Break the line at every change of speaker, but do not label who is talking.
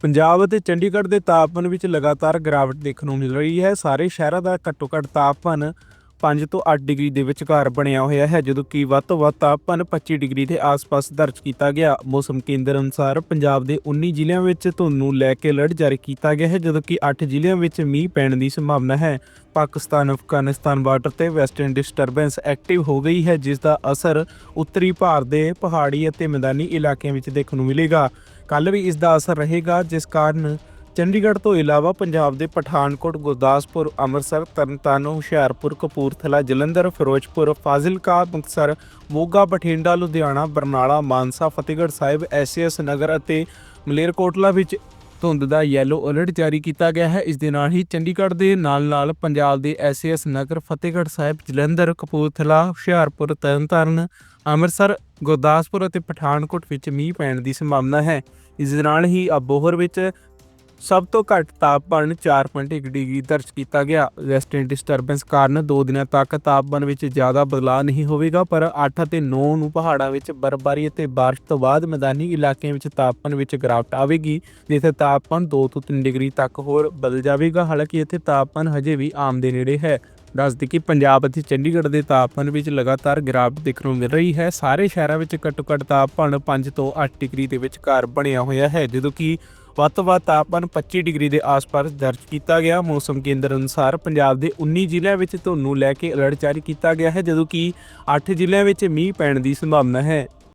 ਪੰਜਾਬ ਅਤੇ ਚੰਡੀਗੜ੍ਹ ਦੇ ਤਾਪਮਾਨ ਵਿੱਚ ਲਗਾਤਾਰ ਗਿਰਾਵਟ ਦੇਖਣ ਨੂੰ ਮਿਲ ਰਹੀ ਹੈ। ਸਾਰੇ ਸ਼ਹਿਰਾਂ ਦਾ ਘੱਟੋ-ਘੱਟ ਤਾਪਮਾਨ 5 ਤੋਂ 8 ਡਿਗਰੀ ਦੇ ਵਿਚਕਾਰ ਬਣਿਆ ਹੋਇਆ ਹੈ, ਜਦੋਂ ਕਿ ਵੱਧ ਤੋਂ ਵੱਧ ਤਾਪਮਾਨ 25 ਡਿਗਰੀ ਦੇ ਆਸ-ਪਾਸ ਦਰਜ ਕੀਤਾ ਗਿਆ। ਮੌਸਮ ਕੇਂਦਰ ਅਨੁਸਾਰ ਪੰਜਾਬ ਦੇ 19 ਜ਼ਿਲ੍ਹਿਆਂ ਵਿੱਚ ਧੁੰਦ ਨੂੰ ਲੈ ਕੇ ਅਲਰਟ ਜਾਰੀ ਕੀਤਾ ਗਿਆ ਹੈ, ਜਦੋਂ ਕਿ 8 ਜ਼ਿਲ੍ਹਿਆਂ ਵਿੱਚ ਮੀਂਹ ਪੈਣ ਦੀ ਸੰਭਾਵਨਾ ਹੈ। ਪਾਕਿਸਤਾਨ, ਅਫਗਾਨਿਸਤਾਨ, ਬਾਰਡਰ ਤੇ ਵੈਸਟਰਨ ਡਿਸਟਰਬੈਂਸ ਐਕਟਿਵ ਹੋ ਗਈ ਹੈ, ਜਿਸ ਦਾ ਅਸਰ ਉੱਤਰੀ ਭਾਰਤ ਦੇ ਪਹਾੜੀ ਅਤੇ ਮੈਦਾਨੀ ਇਲਾਕਿਆਂ ਵਿੱਚ ਦੇਖਣ ਨੂੰ ਮਿਲੇਗਾ। ਕੱਲ ਵੀ ਇਸ ਦਾ ਅਸਰ ਰਹੇਗਾ, ਜਿਸ ਕਾਰਨ ਚੰਡੀਗੜ੍ਹ ਤੋਂ ਇਲਾਵਾ ਪੰਜਾਬ ਦੇ ਪਠਾਨਕੋਟ, ਗੁਰਦਾਸਪੁਰ, ਅੰਮ੍ਰਿਤਸਰ, ਤਰਨਤਾਰਨ, ਹੁਸ਼ਿਆਰਪੁਰ, ਕਪੂਰਥਲਾ, ਜਲੰਧਰ, ਫਿਰੋਜ਼ਪੁਰ, ਫਾਜ਼ਿਲਕਾ, ਮੁਕਤਸਰ, ਮੋਗਾ, ਬਠਿੰਡਾ, ਲੁਧਿਆਣਾ, ਬਰਨਾਲਾ, ਮਾਨਸਾ, ਫਤਿਹਗੜ੍ਹ ਸਾਹਿਬ ਐਸਐਸ ਨਗਰ ਅਤੇ ਮਲੇਰਕੋਟਲਾ ਵਿੱਚ ਧੁੰਦ ਦਾ ਯੈਲੋ ਅਲਰਟ ਜਾਰੀ ਕੀਤਾ ਗਿਆ ਹੈ। ਇਸ ਦੇ ਨਾਲ ਹੀ ਚੰਡੀਗੜ੍ਹ ਦੇ ਨਾਲ-ਨਾਲ ਪੰਜਾਬ ਦੇ ਐਸਐਸ ਨਗਰ, ਫਤਿਹਗੜ੍ਹ ਸਾਹਿਬ, ਜਲੰਧਰ, ਕਪੂਰਥਲਾ, ਹੁਸ਼ਿਆਰਪੁਰ, ਤਰਨਤਾਰਨ, ਅੰਮ੍ਰਿਤਸਰ, ਗੁਰਦਾਸਪੁਰ ਅਤੇ ਪਠਾਨਕੋਟ ਵਿੱਚ ਮੀਂਹ ਪੈਣ ਦੀ ਸੰਭਾਵਨਾ ਹੈ। ਇਸ ਦੇ ਨਾਲ ਹੀ ਅਬੋਹਰ ਵਿੱਚ ਸਭ ਤੋਂ ਘੱਟ ਤਾਪਮਾਨ 4.1 ਡਿਗਰੀ ਦਰਜ ਕੀਤਾ ਗਿਆ। ਵੈਸਟਰਨ ਡਿਸਟਰਬੈਂਸ ਕਾਰਨ 2 ਦਿਨਾਂ ਤੱਕ ਤਾਪਮਾਨ ਵਿੱਚ ਜ਼ਿਆਦਾ ਬਦਲਾਅ ਨਹੀਂ ਹੋਵੇਗਾ, ਪਰ 8 ਅਤੇ 9 ਨੂੰ ਪਹਾੜਾਂ ਵਿੱਚ ਬਰਫ਼ਬਾਰੀ ਅਤੇ ਬਾਰਿਸ਼ ਤੋਂ ਬਾਅਦ ਮੈਦਾਨੀ ਇਲਾਕਿਆਂ ਵਿੱਚ ਤਾਪਮਾਨ ਵਿੱਚ ਗਿਰਾਵਟ ਆਵੇਗੀ, ਜਿੱਥੇ ਤਾਪਮਾਨ 2 ਤੋਂ 3 ਡਿਗਰੀ ਤੱਕ ਹੋਰ ਬਦਲ ਜਾਵੇਗਾ। ਹਾਲਾਂਕਿ ਇੱਥੇ ਤਾਪਮਾਨ ਹਜੇ ਵੀ ਆਮ ਦੇ ਨੇੜੇ ਹੈ। ਦੱਸਦੀ ਕਿ ਪੰਜਾਬ ਅਤੇ ਚੰਡੀਗੜ੍ਹ ਦੇ ਤਾਪਮਾਨ ਵਿੱਚ ਲਗਾਤਾਰ ਗਿਰਾਵਟ ਦੇਖਣ ਨੂੰ ਮਿਲ ਰਹੀ ਹੈ। ਸਾਰੇ ਸ਼ਹਿਰਾਂ ਵਿੱਚ ਘੱਟੋ-ਘੱਟ ਤਾਪਮਾਨ 5 ਤੋਂ 8 ਡਿਗਰੀ ਦੇ ਵਿਚਕਾਰ ਬਣਿਆ ਹੋਇਆ ਹੈ, ਜਦੋਂ ਕਿ ਵੱਧ ਤੋਂ ਵੱਧ ਤਾਪਮਾਨ 25 ਡਿਗਰੀ ਦੇ ਆਸ-ਪਾਸ ਦਰਜ ਕੀਤਾ ਗਿਆ। ਮੌਸਮ ਕੇਂਦਰ ਅਨੁਸਾਰ ਪੰਜਾਬ ਦੇ 19 ਜ਼ਿਲ੍ਹਿਆਂ ਵਿੱਚ ਧੁੰਦ ਨੂੰ ਲੈ ਕੇ ਅਲਰਟ ਜਾਰੀ ਕੀਤਾ ਗਿਆ ਹੈ, ਜਦੋਂ ਕਿ 8 ਜ਼ਿਲ੍ਹਿਆਂ ਵਿੱਚ ਮੀਂਹ ਪੈਣ ਦੀ ਸੰਭਾਵਨਾ ਹੈ।